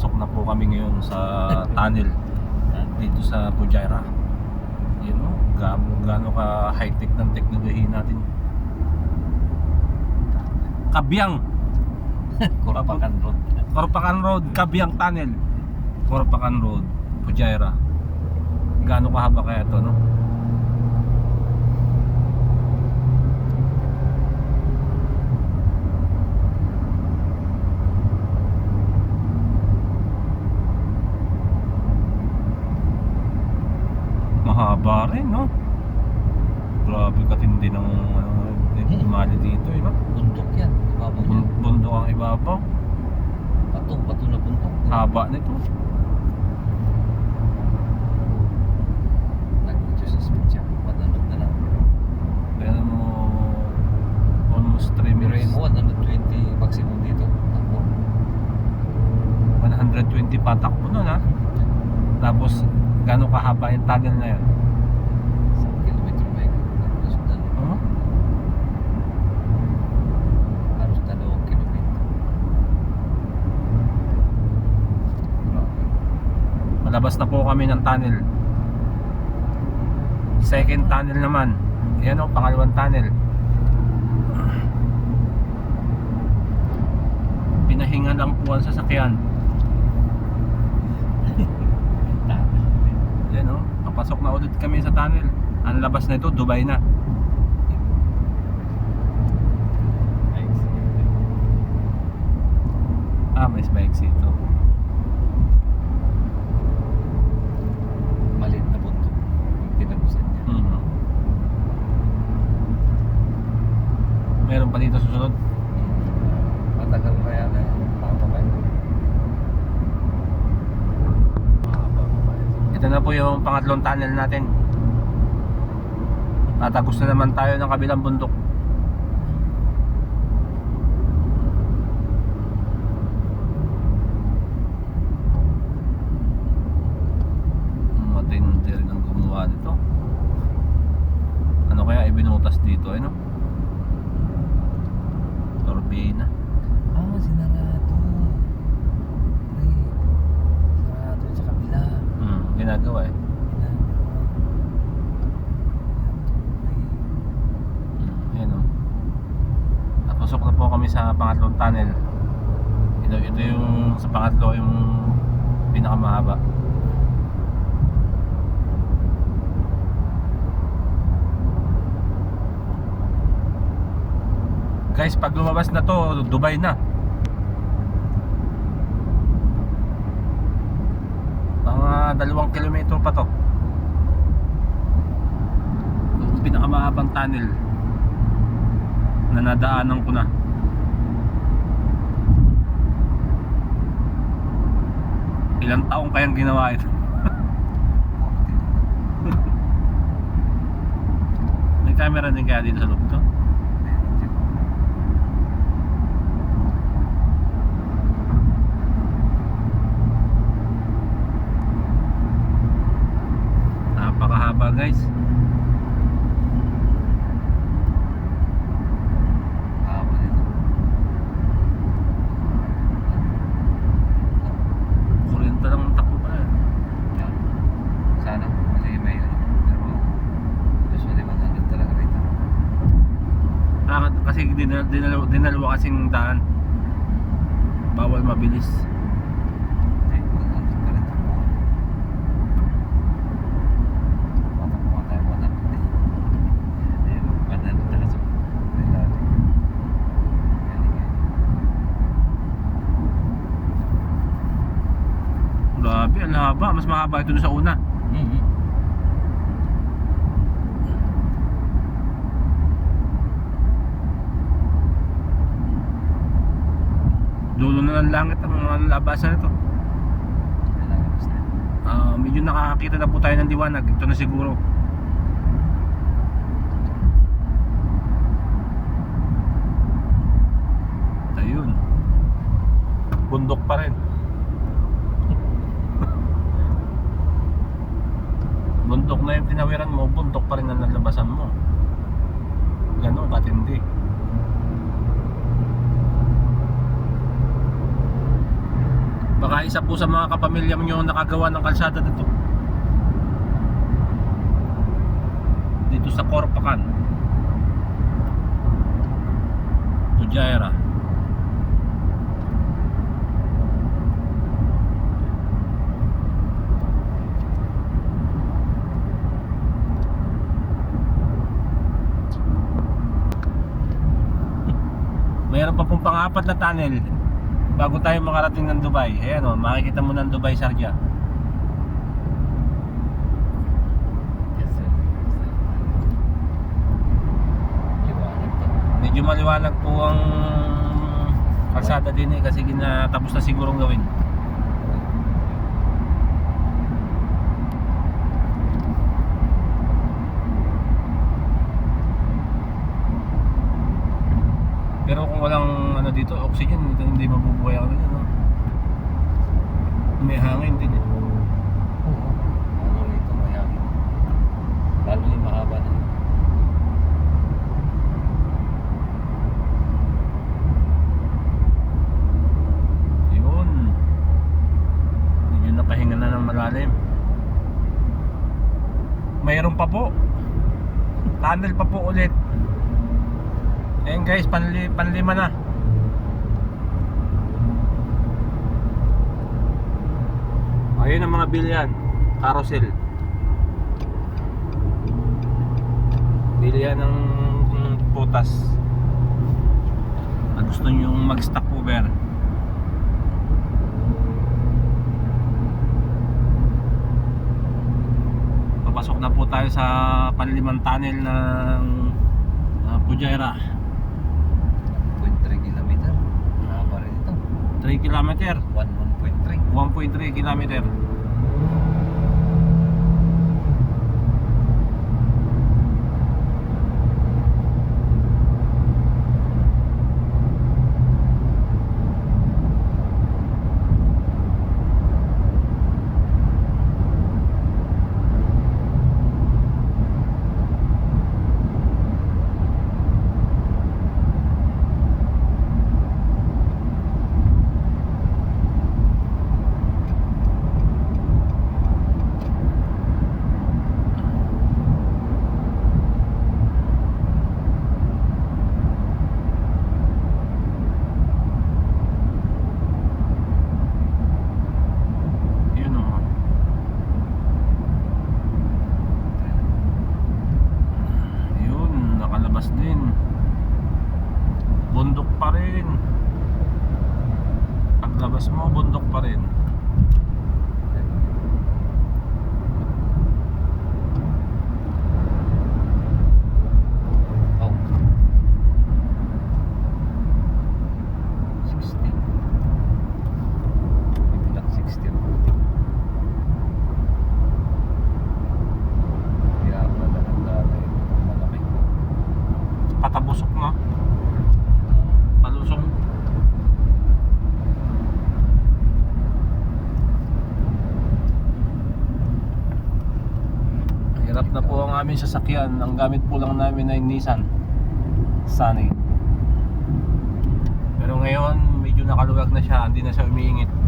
Papasok na po kami ngayon sa tunnel dito sa Pujaira. Yun o, gaano, gaano ka high-tech ng teknolohiya natin. Kabyang! Kurapakan Road. Korpakan Road, Kabyang Tunnel. Korpakan Road, Pujaira. Gaano kahaba kaya ito, no? Mahaba rin, no? Grabe katindi ng ano, himali dito, eh, no? Bundok yan. Ibabaw niya. Bun- Bundok ang ibabaw. Bato, bato na bundok. Haba nito. Nag-video sa speed siya. Panonood na lang. Pero mo almost 3 Biruin minutes. mo, 120 maximum dito. Takbo. 120 patakbo nun ha. Tapos gano'ng kahaba yung tunnel na yun? Isang kilometro ba yun? Halos dalawa. Huh? Halos dalawang kilometro. Malabas na po kami ng tunnel. Second tunnel naman. Yan o, pangalawang tunnel. Pinahinga lang po ang sasakyan. Yan o, papasok na ulit kami sa tunnel. Ang labas na ito, Dubai na. Ah, may spike ito. Maliit na bundok. Yung tinabusan niya. Mhm. Meron pa dito susunod. Matagal pa yan eh. Mahaba pa yan. Mahaba pa yan. Ito na po yung pangatlong tunnel natin. Tatagos na naman tayo ng kabilang bundok. Matindi rin ang gumawa nito. Ano kaya ibinutas dito, ano? Turbina. Ah, sinarado. Ay, sarado sa kabila. Hmm, ginagawa eh. Ginagawa. Ay, Ayan o. Napasok na po kami sa pangatlong tunnel. Ito, ito yung sa pangatlo yung pinakamahaba. Guys, pag lumabas na to, Dubai na. Mga dalawang kilometro pa to. Yung pinakamahabang tunnel na nadaanan ko na. Ilang taong kayang ginawa ito? May camera din kaya dito sa loob to? Napakahaba guys. Haba nito. Kuryente lang ang takbo pala. Yan. Sana kasi may ano. Pero usually 100 talaga rito. Bakit? Kasi dinal, dinal, dinalawa kasing daan. Bawal mabilis. Ay, 100 pa rin takbo. Patakbo nga tayo 100. Ayun, 100 talaga sa ilalim. Galing. Grabe, ang haba. Mas mahaba ito sa una. Dulo na ng langit ang mga labasan nito. Ah, medyo nakakakita na po tayo ng liwanag. Ito na siguro. Ayun. Bundok pa rin. bundok na yung tinawiran mo, bundok pa rin ang nalabasan mo. Ganon katindi. Isa po sa mga kapamilya nyo nakagawa ng kalsada dito. Dito sa Corpacan. Pujaira. Mayroon pa pong pang-apat na tunnel bago tayo makarating ng Dubai. Ayan o, makikita mo ng Dubai Sarja. Medyo maliwanag po ang kalsada din eh kasi ginatapos na sigurong gawin. Pero kung walang ano dito, oxygen, hindi, hindi mabubuhay ako dito. No? May hangin din eh. Oo. Ano rito mayangin. Lalo yung mahaba na yun. Yun. Medyo napahinga na ng malalim. Mayroon pa po. Tunnel pa po ulit. Ayan guys, panli, panlima na. Ayun ang mga bilyan. Carousel. Bilyan ng putas. Na gusto nyo mag-stop over. Papasok na po tayo sa panlimang tunnel ng uh, Pujaira. 0.3 kilometer. Mahaba rin ito. 3 km, 1.3. 1.3 km. Yun o. Yun, nakalabas din. Bundok pa rin. Paglabas mo, bundok pa rin. Na po ang aming sasakyan. Ang gamit po lang namin ay Nissan Sunny. Pero ngayon, medyo nakaluwag na siya. Hindi na siya umiingit.